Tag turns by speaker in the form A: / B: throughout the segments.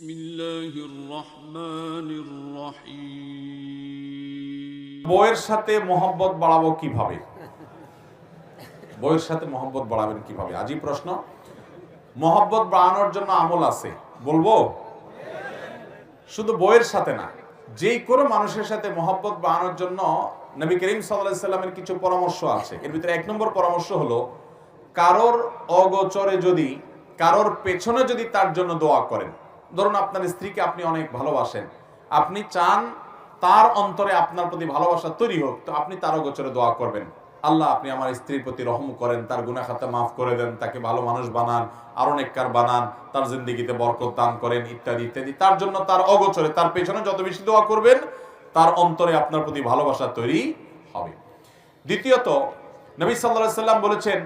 A: بسم الله الرحمن الرحيم
B: বউয়ের সাথে মহব্বত বাড়াবো কিভাবে বউয়ের সাথে মহব্বত বাড়াবেন কিভাবে আজই প্রশ্ন মহব্বত বাড়ানোর জন্য আমল আছে বলবো শুধু বউয়ের সাথে না যেই কোনো মানুষের সাথে মহব্বত বাড়ানোর জন্য নবী করিম সাল্লাহ সাল্লামের কিছু পরামর্শ আছে এর ভিতরে এক নম্বর পরামর্শ হলো কারোর অগোচরে যদি কারোর পেছনে যদি তার জন্য দোয়া করেন ধরুন আপনার স্ত্রীকে আপনি অনেক ভালোবাসেন। আপনি চান তার অন্তরে আপনার প্রতি ভালোবাসা তৈরি হোক, তো আপনি তার অগোচরে দোয়া করবেন। আল্লাহ, আপনি আমার স্ত্রীর প্রতি রহম করেন, তার গুনাহ খাতা মাফ করে দেন, তাকে ভালো মানুষ বানান, আরও নেককার বানান, তার জিন্দিগিতে বরকত দান করেন, ইত্যাদি ইত্যাদি। তার জন্য তার অগোচরে, তার পেছনে যত বেশি দোয়া করবেন, তার অন্তরে আপনার প্রতি ভালোবাসা তৈরি হবে। দ্বিতীয়ত, নবী সাল্লাহ সাল্লাম বলেছেন,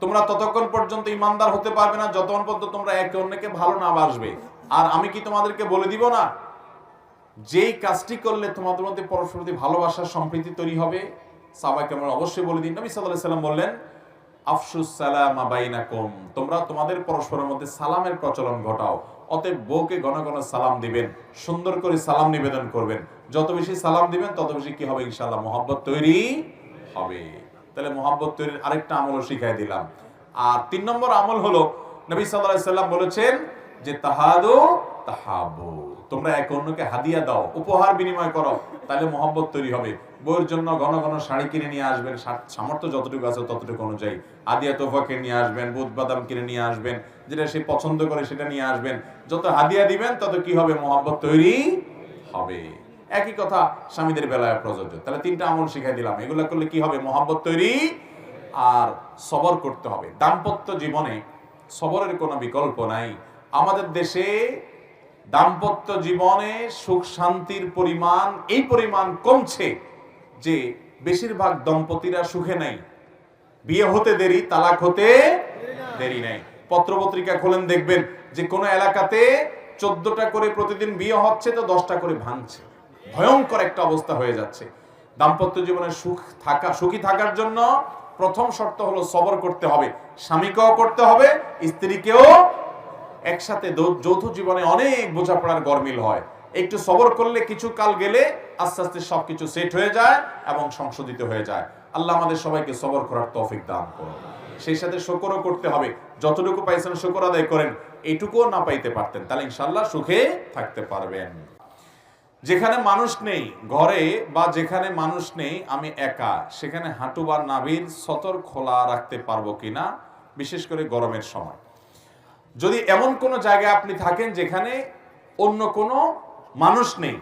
B: তোমরা ততক্ষণ পর্যন্ত ইমানদার হতে পারবে না, যতক্ষণ পর্যন্ত তোমরা একে অন্যকে ভালো না বাসবে। আর আমি কি তোমাদেরকে বলে দিব না? যেই কাজটি করলে তোমাদের মধ্যে পরস্পর প্রতি ভালোবাসার সম্প্রীতি তৈরি হবে সাবাইকে আমরা অবশ্যই বলে দিন। নবী সাল্লাহ সাল্লাম বললেন আফসুস সালাম তোমরা তোমাদের পরস্পরের মধ্যে সালামের প্রচলন ঘটাও। বউকে ঘন ঘন সালাম দিবেন, সুন্দর করে সালাম নিবেদন করবেন। যত বেশি সালাম দিবেন, তত বেশি কি হবে? ইনশাআল্লাহ মোহাব্বত তৈরি হবে। তাহলে মোহাব্বত তৈরির আরেকটা আমলও শিখাই দিলাম। আর তিন নম্বর আমল হলো, নবী সাল্লাহ সাল্লাম বলেছেন যে তাহাদো তাহাবু। তোমরা এক অন্যকে হাদিয়া দাও, উপহার বিনিময় করো তাহলে মোহাব্বত তৈরি হবে। বইয়ের জন্য ঘন ঘন শাড়ি কিনে নিয়ে আসবেন সামর্থ্য যতটুকু আছে ততটুকু অনুযায়ী। আদিয়া তোফা কিনে নিয়ে আসবেন বুধ বাদাম কিনে নিয়ে আসবেন, যেটা সে পছন্দ করে সেটা নিয়ে আসবেন। যত হাদিয়া দিবেন, তত কি হবে? মোহাব্বত তৈরি হবে। একই কথা স্বামীদের বেলায় প্রযোজ্য। তাহলে তিনটা আমল শিখাই দিলাম। এগুলো করলে কি হবে? মোহাব্বত তৈরি আর সবর করতে হবে। দাম্পত্য জীবনে সবরের কোনো বিকল্প নাই। আমাদের দেশে দাম্পত্য জীবনে সুখ শান্তির পরিমাণ, এই পরিমাণ কমছে যে বেশিরভাগ দম্পতিরা সুখে নাই। বিয়ে হতে দেরি, তালাক হতে দেরি নাই। পত্রপত্রিকা খোলেন, দেখবেন যে কোনো এলাকাতে চোদ্দটা করে প্রতিদিন বিয়ে হচ্ছে তো দশটা করে ভাঙছে। ভয়ঙ্কর একটা অবস্থা হয়ে যাচ্ছে। দাম্পত্য জীবনে সুখ থাকা, সুখী থাকার জন্য প্রথম শর্ত হলো সবর করতে হবে। স্বামীকেও করতে হবে, স্ত্রীকেও একসাথে যৌথ জীবনে অনেক বোঝাপড়ার গরমিল হয়। একটু সবর করলে কিছু কাল গেলে আস্তে আস্তে সবকিছু সেট হয়ে যায় এবং সংশোধিত হয়ে যায়। আল্লাহ আমাদের সবাইকে সবর করার তৌফিক দান করুন। সেই সাথে শকরও করতে হবে। যতটুকু পাইছেন শকর আদায় করেন এইটুকুও না পাইতে পারতেন, তাহলে ইনশাল্লাহ সুখে থাকতে পারবেন। যেখানে মানুষ নেই ঘরে বা যেখানে মানুষ নেই, আমি একা, সেখানে হাঁটু বা নাভির সতর খোলা রাখতে পারব কিনা, বিশেষ করে গরমের সময়। যদি এমন কোনো জায়গায় আপনি থাকেন যেখানে অন্য কোনো মানুষ নেই,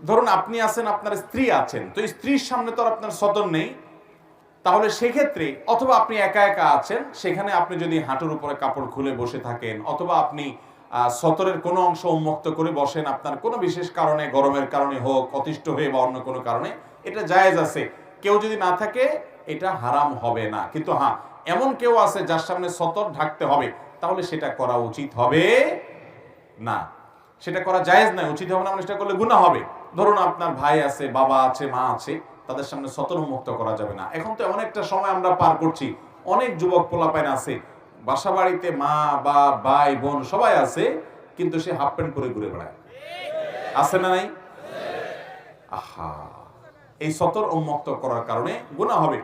B: ধরুন আপনি আছেন, আপনার স্ত্রী আছেন, তো স্ত্রীর সামনে তো আপনার সতর নেই, তাহলে সেক্ষেত্রে অথবা আপনি একা একা আছেন, সেখানে আপনি যদি হাঁটুর উপরে কাপড় খুলে বসে থাকেন, অথবা আপনি সতরের কোনো অংশ উন্মুক্ত করে বসেন আপনার কোনো বিশেষ কারণে, গরমের কারণে হোক, অতিষ্ঠ হয়ে বা অন্য কোনো কারণে, এটা জায়েজ আছে। কেউ যদি না থাকে, এটা হারাম হবে না। কিন্তু হ্যাঁ এমন কেউ আছে যার সামনে সতর ঢাকতে হবে। তাহলে সেটা করা উচিত হবে না। সেটা করা জায়েজ নয়, উচিত হবে না মানে সেটা করলে গুনাহ হবে। ধরুন আপনার ভাই আছে, বাবা আছে, মা আছে, তাদের সামনে সতর মুক্ত করা যাবে না। এখন তো এমন একটা সময় আমরা পার করছি, অনেক যুবক পোলাপাইন আছে, বাসা বাড়িতে মা বা ভাই, বোন সবাই আছে, কিন্তু সে হাফ প্যান্ট পরে ঘুরে বেড়ায়। আছে না নাই? আহা, এই সতর উন্মুক্ত করার কারণে গুনাহ হবে।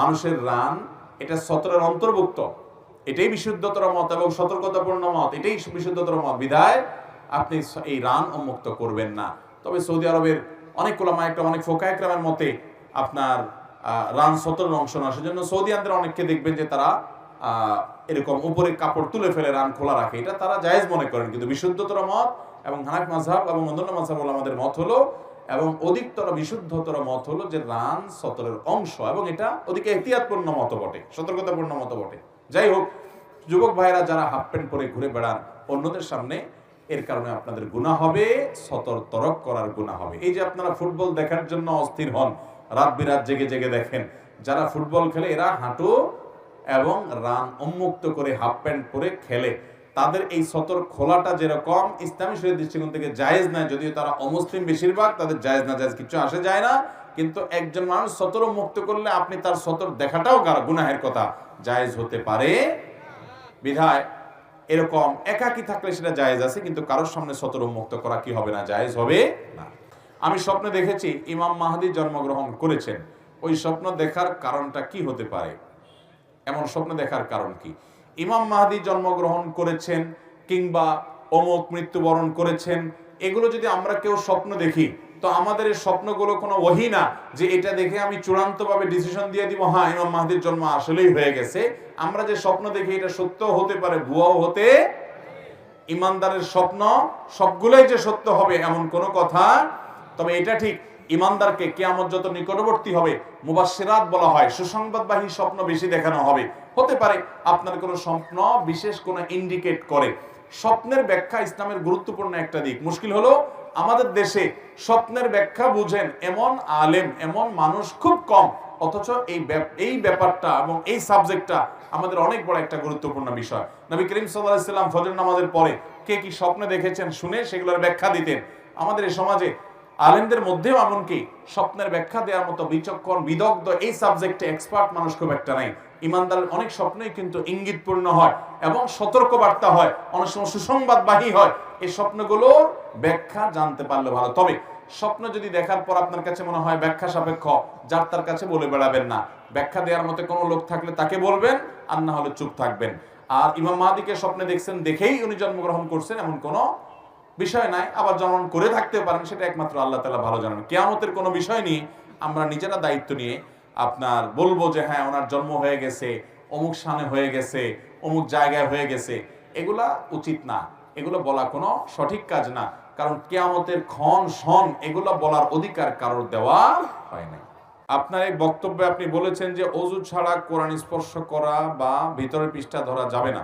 B: মানুষের রান এটা সতরের অন্তর্ভুক্ত। এটাই বিশুদ্ধতর মত এবং সতর্কতাপূর্ণ মত, এটাই বিশুদ্ধতর মত। বিধায় আপনি এই রান উন্মুক্ত করবেন না। তবে সৌদি আরবের অনেক কোলামা একটা, অনেক ফোকা একরামের মতে আপনার রান সতরের অংশ না, সেজন্য সৌদিয়ানদের অনেককে দেখবেন যে তারা এরকম উপরে কাপড় তুলে ফেলে রান খোলা রাখে। এটা তারা জায়েজ মনে করেন, কিন্তু বিশুদ্ধতর মত এবং হানাক মাঝহাব এবং অন্যান্য মাঝহাব আমাদের মত হলো, এবং অধিকতর বিশুদ্ধতর মত হলো যে রান সতরের অংশ, এবং এটা ওদিকে এহতিয়াতপূর্ণ মত বটে, সতর্কতাপূর্ণ মত বটে। যাই হোক যুবক ভাইরা যারা হাফ প্যান্ট পরে ঘুরে বেড়ান, অন্যদের সামনে এর কারণে আপনাদের গুণা হবে, সতর তরক করার গুণা হবে। এই যে আপনারা ফুটবল দেখার জন্য অস্থির হন, রাত বিরাত জেগে জেগে দেখেন, যারা ফুটবল খেলে এরা হাঁটু এবং রান উন্মুক্ত করে হাফ প্যান্ট পরে খেলে। তাদের এই সতর খোলাটা যেরকম, ইসলামী শরীর দৃষ্টিকোণ থেকে জায়েজ নাই যদিও তারা অমুসলিম বেশিরভাগ, তাদের জায়েজ না জায়েজ কিছু আসে যায় না। কিন্তু একজন মানুষ সতর মুক্ত করলে আপনি তার সতর দেখাটাও গুনাহের কথা। জায়েজ হতে পারে। বিধায় এরকম একাকি থাকলে সেটা জায়েজ আছে, কিন্তু কারোর সামনে সতর মুক্ত করা কি হবে না? জায়েজ হবে না। আমি স্বপ্নে দেখেছি, ইমাম মাহাদি জন্মগ্রহণ করেছেন। ওই স্বপ্ন দেখার কারণটা কি হতে পারে? এমন স্বপ্ন দেখার কারণ কি? ইমাম মাহাদি জন্মগ্রহণ করেছেন কিংবা অমুক মৃত্যুবরণ করেছেন। এগুলো যদি আমরা কেউ স্বপ্ন দেখি তো আমাদের এই স্বপ্নগুলো কোনো ওহি না যে এটা দেখে আমি চূড়ান্তভাবে ডিসিশন দিয়ে দিব হ্যাঁ ইমাম মাহাদির জন্ম আসলেই হয়ে গেছে। আমরা যে স্বপ্ন দেখি এটা সত্য হতে পারে, ভুয়াও হতে ইমানদারের স্বপ্ন সবগুলোই যে সত্য হবে এমন কোনো কথা তবে এটা ঠিক, ইমানদারকে কেয়ামত যত নিকটবর্তী হবে মুবাসিরাত বলা হয়, সুসংবাদবাহী স্বপ্ন বেশি দেখানো হবে। হতে পারে আপনার কোনো স্বপ্ন বিশেষ কোনো ইন্ডিকেট করে। স্বপ্নের ব্যাখ্যা ইসলামের গুরুত্বপূর্ণ একটা দিক। মুশকিল হলো আমাদের দেশে স্বপ্নের ব্যাখ্যা বুঝেন, এমন আলেম, এমন মানুষ খুব কম। অথচ এই এই ব্যাপারটা এবং এই সাবজেক্টটা আমাদের অনেক বড় একটা গুরুত্বপূর্ণ বিষয়। নবী করিম সাল্লাহ সাল্লাম ফজর নামাজের পরে কে কি স্বপ্নে দেখেছেন, শুনে সেগুলোর ব্যাখ্যা দিতেন। আমাদের এই সমাজে আলেমদের মধ্যেও এমনকি স্বপ্নের ব্যাখ্যা দেওয়ার মতো বিচক্ষণ, বিদগ্ধ এই সাবজেক্টে এক্সপার্ট মানুষ খুব একটা নাই। ইমানদারের অনেক স্বপ্নই কিন্তু ইঙ্গিতপূর্ণ হয় এবং সতর্ক বার্তা হয়, অনেক সময় সুসংবাদবাহী হয়। এই স্বপ্নগুলোর ব্যাখ্যা জানতে পারলে ভালো। তবে স্বপ্ন যদি দেখার পর আপনার কাছে মনে হয় ব্যাখ্যা সাপেক্ষ, যার তার কাছে বলে বেড়াবেন না। ব্যাখ্যা দেওয়ার মতো কোনো লোক থাকলে তাকে বলবেন, আর না হলে চুপ থাকবেন। আর ইমাম মাহাদিকে স্বপ্নে দেখছেন দেখেই উনি জন্মগ্রহণ করছেন, এমন কোনো বিষয় নাই, আবার জন্ম করে থাকতে পারেন, সেটা একমাত্র আল্লাহ তালা ভালো জানেন। কেয়ামতের কোনো বিষয় নিয়ে আমরা নিজেরা দায়িত্ব নিয়ে আপনার বলব যে হ্যাঁ ওনার জন্ম হয়ে গেছে, অমুক স্থানে হয়ে গেছে, অমুক জায়গায় হয়ে গেছে। এগুলা উচিত না, এগুলো বলা কোনো সঠিক কাজ না, কারণ কেয়ামতের ক্ষণ, সন, এগুলো বলার অধিকার কারোর দেওয়া হয় নাই। আপনার এই বক্তব্যে আপনি বলেছেন যে, অজু ছাড়া কোরআন স্পর্শ করা বা ভিতরের পৃষ্ঠা ধরা যাবে না।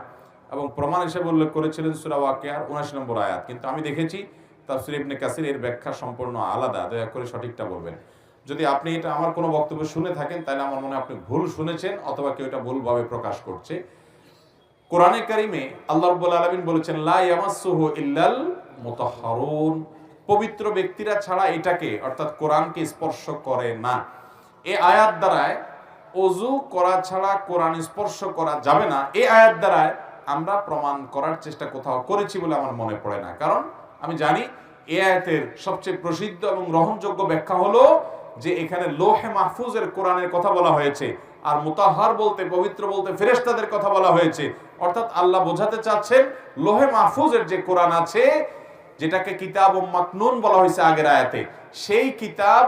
B: এবং প্রমাণ হিসেবে উল্লেখ করেছিলেন সুরা ওয়াকিয়ার উনাশি নম্বর আয়াত। কিন্তু আমি দেখেছি তাফসির ইবনে কাসির এর ব্যাখ্যা সম্পূর্ণ আলাদা, দয়া করে সঠিকটা বলবেন। যদি আপনি এটা আমার কোনো বক্তব্য শুনে থাকেন, তাহলে আমার মনে আপনি ভুল শুনেছেন অথবা কেউ এটা ভুলভাবে প্রকাশ করছে। কোরআনে কারিমে আল্লাহ রাব্বুল আলামিন বলেছেন ইল্লাল মুতাহহারুন পবিত্র ব্যক্তিরা ছাড়া এটাকে, অর্থাৎ কোরআনকে স্পর্শ করে না। এ আয়াত দ্বারায় অজু করা ছাড়া কোরআন স্পর্শ করা যাবে না। এ আয়াত দ্বারায় আমরা প্রমাণ করার চেষ্টা কোথাও করেছি বলে আমার মনে পড়ে না। কারণ আমি জানি এই আয়াতের সবচেয়ে প্রসিদ্ধ এবং গ্রহণযোগ্য ব্যাখ্যা হলো যে এখানে লোহে মাহফুজের কোরআনের কথা বলা হয়েছে আর মুতাহার বলতে, পবিত্র বলতে ফেরেশতাদের কথা বলা হয়েছে। অর্থাৎ আল্লাহ বোঝাতে চাচ্ছেন লোহে মাহফুজের যে কোরআন আছে, যেটাকে কিতাব ও মাকনুন বলা হয়েছে আগের আয়াতে, সেই কিতাব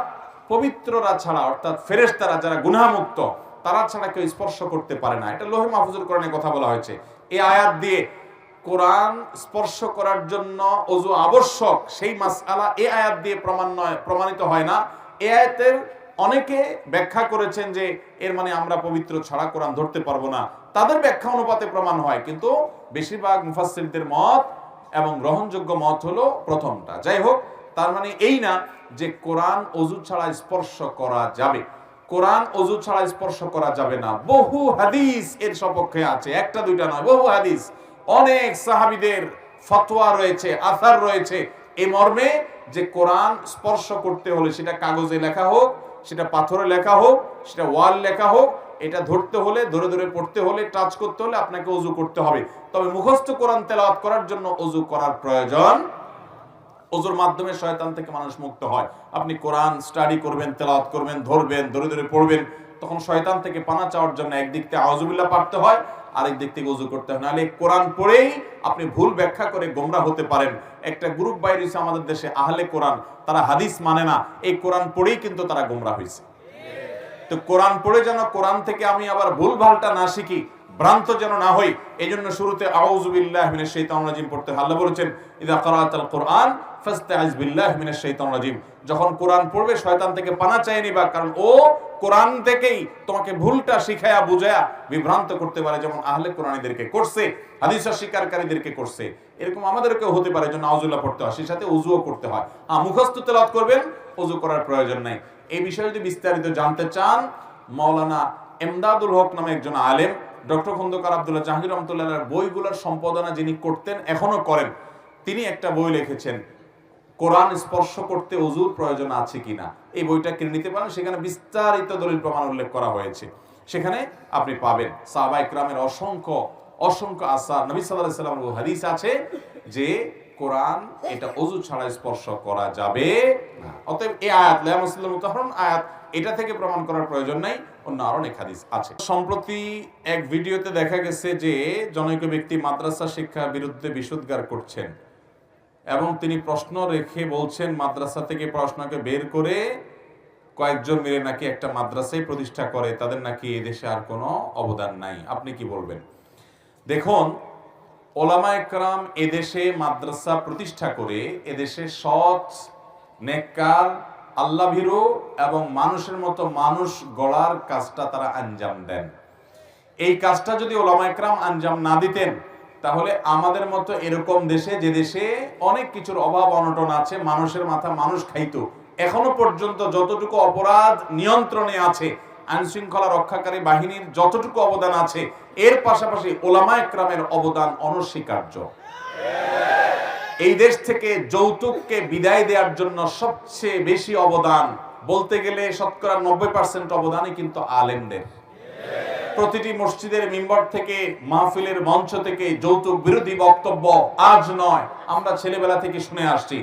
B: পবিত্ররা ছাড়া, অর্থাৎ ফেরেশতারা যারা গুনাহমুক্ত, তারা ছাড়া কেউ স্পর্শ করতে পারে না। এটা লোহে মাহফুজের কোরআনে কথা বলা হয়েছে। এই আয়াত দিয়ে কোরআন স্পর্শ করার জন্য অজু আবশ্যক, সেই মাসআলা এ আয়াত দিয়ে প্রমাণ নয়, প্রমাণিত হয় না। এ আয়াতের অনেকে ব্যাখ্যা করেছেন যে এর মানে আমরা পবিত্র ছাড়া কোরআন ধরতে পারব না। তাদের ব্যাখ্যা অনুপাতে প্রমাণ হয়, কিন্তু বেশিরভাগ মুফাসসিরদের মত এবং গ্রহণযোগ্য মত হলো প্রথমটা। যাই হোক, তার মানে এই না যে কোরআন অজু ছাড়া স্পর্শ করা যাবে। কোরআন অজু ছাড়া স্পর্শ করা যাবে না। বহু হাদিস এর সপক্ষে আছে। একটা, দুইটা নয়, বহু হাদিস। অনেক সাহাবিদের ফতোয়া রয়েছে, আসার রয়েছে। এই মর্মে যে কোরআন স্পর্শ করতে হলে সেটা কাগজে লেখা হোক, সেটা পাথরে লেখা হোক, সেটা ওয়াল লেখা হোক, এটা ধরতে হলে, ধরে ধরে পড়তে হলে, টাচ করতে হলে আপনাকে অজু করতে হবে। তবে মুখস্থ কোরআন তেলাওয়াত করার জন্য অজু করার প্রয়োজন ওজুর মাধ্যমে শয়তান থেকে মানুষ মুক্ত হয়। আপনি কোরআন স্টাডি করবেন, তেলাওয়াত করবেন, ধরবেন, ধরে ধরে পড়বেন, তখন শয়তান থেকে পানা চাওয়ার জন্য একদিক থেকে আউজুবিল্লাহ পারতে হয় আরেক দিক থেকে উজু করতে হয়। নাহলে কোরআন পড়েই আপনি ভুল ব্যাখ্যা করে গোমরা হতে পারেন। একটা গ্রুপ বাইরে হয়েছে আমাদের দেশে, আহলে কোরআন, তারা হাদিস মানে না, এই কোরআন পড়েই কিন্তু তারা গোমরা হয়েছে। তো কোরআন পড়ে যেন কোরআন থেকে আমি আবার ভুল ভালটা না শিখি ভ্রান্ত যেন না হই এই জন্য শুরুতে পড়তে বলেছেন কোরআন যখন কোরআন পড়বে, শয়তান থেকে পানা কারণ ও কোরআন থেকেই তোমাকে ভুলটা বিভ্রান্ত করতে পারে, যেমন আহলে কোরআনীদেরকে করছে হাদিস স্বীকারকারীদেরকে করছে। এরকম আমাদেরকেও হতে পারে জন্য আউজুল্লাহ পড়তে হয়, সেই সাথে উজুও করতে হয়। আ মুখস্থ তেলাওয়াত করবেন উজু করার প্রয়োজন নাই। এই বিষয়ে যদি বিস্তারিত জানতে চান, মাওলানা এমদাদুল হক নামে একজন আলেম ডক্টর খন্দকার আব্দুল্লাহ জাহাঙ্গীর রহমতুল্লাহ বইগুলোর সম্পাদনা যিনি করতেন এখনও করেন। তিনি একটা বই লিখেছেন, কোরআন স্পর্শ করতে অজুর প্রয়োজন আছে কিনা এই বইটা কিনে নিতে পারেন, সেখানে বিস্তারিত দলিল প্রমাণ উল্লেখ করা হয়েছে। সেখানে আপনি পাবেন সাহাবা ইকরামের অসংখ্য অসংখ্য আসার, নবী সাল্লাহ সাল্লাম হাদিস আছে যে কোরআন এটা অজু ছাড়া স্পর্শ করা যাবে না। অতএব এই আয়াত, লা মুসলিম উদাহরণ আয়াত এটা থেকে প্রমাণ করার প্রয়োজন নাই, অন্য আরও অনেক হাদিস আছে। সম্প্রতি এক ভিডিওতে দেখা গেছে যে জনৈক ব্যক্তি মাদ্রাসা শিক্ষার বিরুদ্ধে বিশুদ্গার করছেন এবং তিনি প্রশ্ন রেখে বলছেন, মাদ্রাসা থেকে পড়াশোনাকে বের করে কয়েকজন মিলে নাকি একটা মাদ্রাসাই প্রতিষ্ঠা করে, তাদের নাকি এদেশে আর কোনো অবদান নাই। আপনি কি বলবেন? দেখুন, ওলামা একরাম এদেশে মাদ্রাসা প্রতিষ্ঠা করে এদেশে সৎ, নেককার আল্লাহ ভীরু এবং মানুষের মতো মানুষ গড়ার কাজটা তারা আঞ্জাম দেন। এই কাজটা যদি ওলামা একরাম আঞ্জাম না দিতেন, তাহলে আমাদের মতো এরকম দেশে, যে দেশে অনেক কিছুর অভাব, অনটন আছে, মানুষের মাথা মানুষ খাইতো। এখনও পর্যন্ত যতটুকু অপরাধ নিয়ন্ত্রণে আছে আইন শৃঙ্খলা রক্ষাকারী বাহিনীর যতটুকু অবদান আছে, এর পাশাপাশি ওলামা একরামের অবদান অনস্বীকার্য। এই দেশ থেকে যৌতুককে বিদায় দেওয়ার জন্য সবচেয়ে বেশি অবদান, বলতে গেলে শতকরা নব্বই পার্সেন্ট অবদানই কিন্তু আলেমদের। প্রতিটি মসজিদের মেম্বার থেকে, মাহফিলের মঞ্চ থেকে যৌতুক বিরোধী বক্তব্য আজ নয়, আমরা ছেলেবেলা থেকে শুনে আসছি।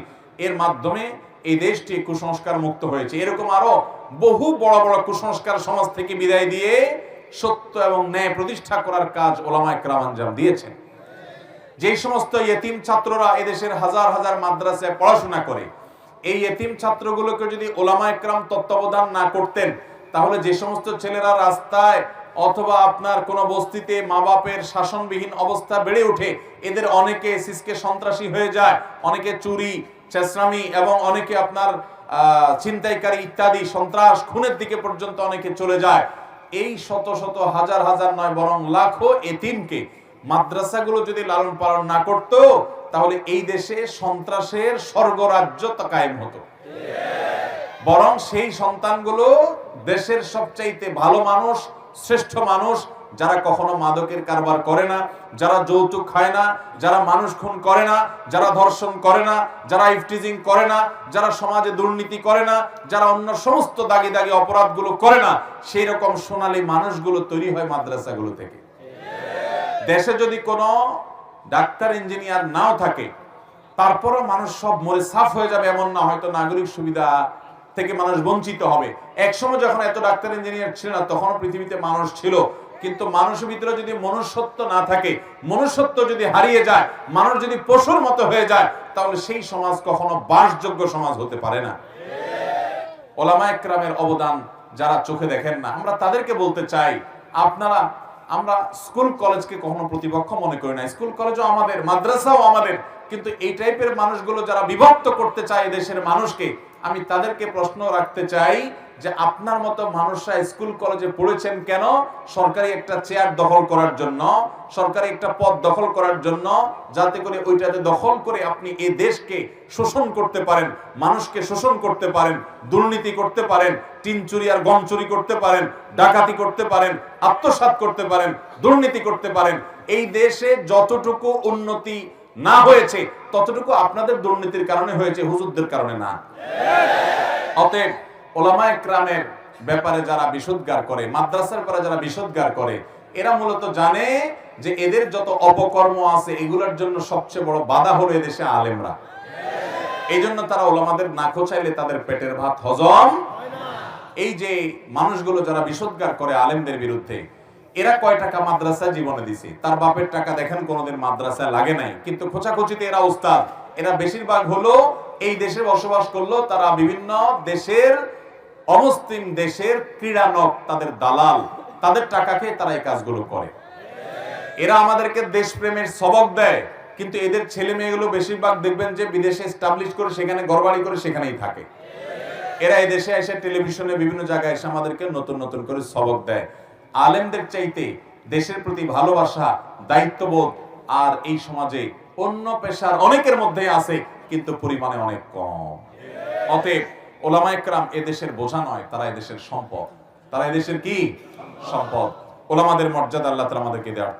B: এর মাধ্যমে এই দেশটি কুসংস্কার মুক্ত হয়েছে। এরকম আরও বহু বড় বড় কুসংস্কার সমাজ থেকে বিদায় দিয়ে সত্য এবং ন্যায় প্রতিষ্ঠা করার কাজ ওলামায় একরাম আঞ্জাম দিয়েছেন। যেই সমস্ত ইয়েতিম ছাত্ররা এদেশের হাজার হাজার মাদ্রাসায় পড়াশোনা করে, এই এতিম ছাত্রগুলোকে যদি ওলামা একরাম তত্ত্বাবধান না করতেন, তাহলে যে সমস্ত ছেলেরা রাস্তায় অথবা আপনার কোন বস্তিতে মা বাপের শাসনবিহীন অবস্থা বেড়ে ওঠে, এদের অনেকে সিসকে সন্ত্রাসী হয়ে যায়, অনেকে চুরি চেসরামি এবং অনেকে আপনার ছিনতাইকারী ইত্যাদি সন্ত্রাস খুনের দিকে পর্যন্ত অনেকে চলে যায়। এই শত শত হাজার হাজার নয়, বরং লাখো এতিমকে মাদ্রাসাগুলো যদি লালন পালন না করত, তাহলে এই দেশে সন্ত্রাসের স্বর্গরাজ্য কায়েম হতো। বরং সেই সন্তানগুলো দেশের সবচাইতে ভালো মানুষ, শ্রেষ্ঠ মানুষ, যারা কখনো মাদকের কারবার করে না, যারা যৌতুক খায় না, যারা মানুষ খুন করে না, যারা ধর্ষণ করে না, যারা ইফটিজিং করে না, যারা সমাজে দুর্নীতি করে না, যারা অন্য সমস্ত দাগি দাগি অপরাধগুলো করে না, সেই রকম সোনালী মানুষগুলো তৈরি হয় মাদ্রাসাগুলো থেকে। দেশে যদি কোনো ডাক্তার, ইঞ্জিনিয়ার নাও থাকে, তারপরও মানুষ সব মরে সাফ হয়ে যাবে এমন না, হয়তো নাগরিক সুবিধা থেকে মানুষ বঞ্চিত হবে। একসময় যখন এত ডাক্তার, ইঞ্জিনিয়ার ছিল না, তখনও পৃথিবীতে মানুষ ছিল। কিন্তু মানুষের ভিতরে যদি মনুষ্যত্ব না থাকে, মনুষ্যত্ব যদি হারিয়ে যায়, মানুষ যদি পশুর মতো হয়ে যায়, তাহলে সেই সমাজ কখনো বাসযোগ্য সমাজ হতে পারে না। ওলামা একরামের অবদান যারা চোখে দেখেন না, আমরা তাদেরকে বলতে চাই, আপনারা আমরা স্কুল কলেজকে কখনো প্রতিপক্ষ মনে করি না। স্কুল কলেজও আমাদের, মাদ্রাসাও আমাদের। কিন্তু এই টাইপের মানুষগুলো যারা বিভক্ত করতে চায় দেশের মানুষকে, আমি তাদেরকে প্রশ্ন রাখতে চাই যে আপনার মতো মানুষরা স্কুল, কলেজে পড়েছেন কেন? সরকারি একটা চেয়ার দখল করার জন্য, সরকারি একটা পদ দখল করার জন্য, যাতে করে ওইটাতে দখল করে আপনি এই দেশকে শোষণ করতে পারেন, মানুষকে শোষণ করতে পারেন, দুর্নীতি করতে পারেন, টিন চুরি আর গম চুরি করতে পারেন, ডাকাতি করতে পারেন, আত্মসাৎ করতে পারেন, দুর্নীতি করতে পারেন, এই দেশে যতটুকু উন্নতি না হয়েছে, ততটুকু আপনাদের দুর্নীতির কারণে হয়েছে, হুজুরদের কারণে না। অতএব ওলামা একরামের ব্যাপারে যারা বিশুদ্গার করে, মাদ্রাসার পরে যারা বিশুদ্গার করে, এরা মূলত জানে যে এদের যত অপকর্ম আছে, এগুলোর জন্য সবচেয়ে বড় বাধা হলো এদেশে আলেমরা। এই জন্য তারা ওলামাদের না খোঁচাইলে তাদের পেটের ভাত হজম এই যে মানুষগুলো যারা বিশুদ্গার করে আলেমদের বিরুদ্ধে, এরা কয় টাকা মাদ্রাসা জীবনে দিছে? তার বাপের টাকা দেখেন কোনোদিন মাদ্রাসায় লাগে নাই। কিন্তু খোঁচাখুচিতে এরা উস্তাদ এরা বেশিরভাগ হলো এই দেশে বসবাস করল, তারা বিভিন্ন দেশের অমুসলিম দেশের ক্রীড়ানক তাদের দালাল, তাদের টাকা খেয়ে তারা এই কাজগুলো করে। এরা আমাদেরকে দেশপ্রেমের সবক দেয়, কিন্তু এদের ছেলে মেয়েগুলো বেশিরভাগ দেখবেন যে বিদেশে এস্টাবলিশ করে সেখানে ঘরবাড়ি করে সেখানেই থাকে। এরা এদেশে এসে টেলিভিশনে বিভিন্ন জায়গায় এসে আমাদেরকে নতুন নতুন করে সবক দেয়। আলেমদের চাইতে দেশের প্রতি ভালোবাসা, দায়িত্ববোধ আর এই সমাজে অন্য পেশার অনেকের মধ্যে আছে, কিন্তু পরিমাণে অনেক কম। অতএব ওলামা একরাম এদেশের বোঝা নয়, তারা এদেশের সম্পদ। তারা এদেশের কি? সম্পদ। ওলামাদের মর্যাদা আল্লাহ তালা আমাদেরকে দেওয়ার